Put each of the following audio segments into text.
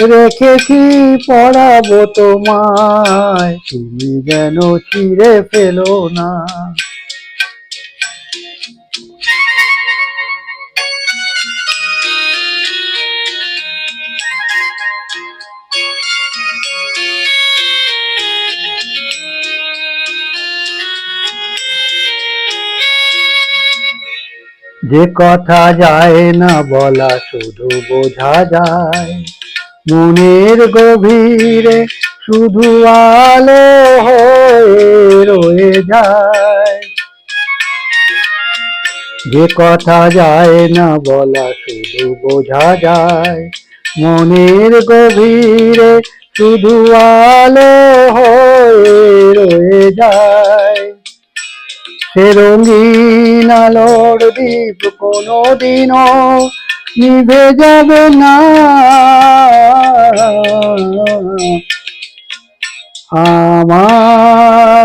রেখেছি পড়াবো তোমায়? তুমি যেন ছিঁড়ে ফেলো না। যে কথা যায় না বলা, শুধু বোঝা যায়। মনের গভীরে শুধু আলো হয়ে রয়ে যায়। যে কথা যায় না বলা শুধু বোঝা যায়। মনের গভীরে শুধু আলো হয়ে রয়ে যায়। সে রঙিন আলোর দ্বীপ কোনোদিনও নিভে যাবে না।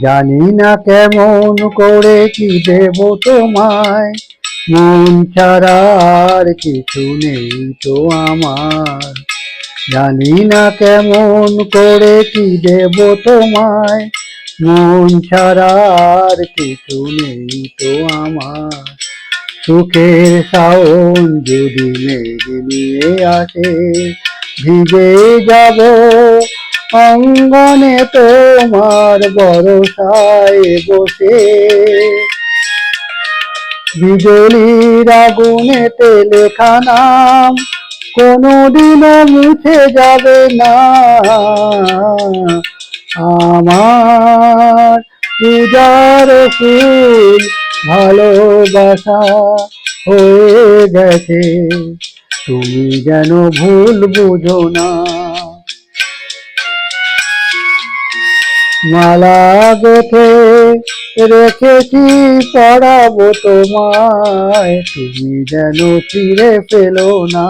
জানি না কেমন করে কি দেব তোমায়। মন ছাড়া আর কিছু নেই তো আমার। জানি না কেমন করে কি দেব তোমায়। মন ছাড়া আর কিছু নেই তো আমার। সুখের শাওন যদি মেঘ নিয়ে আসে, ভিজে যাব অঙ্গনে তোমার বরসায় বসে। বিজলির আগুনেতে লেখা নাম কোনোদিনও মুছে যাবে না। আমার পূজার ফুল ভালোবাসা হয়ে গেছে। তুমি যেন ভুল বুঝো না। মালা গেথে রেখেছি পড়াবো তোমায়। তুমি যেন ফিরে পেল না।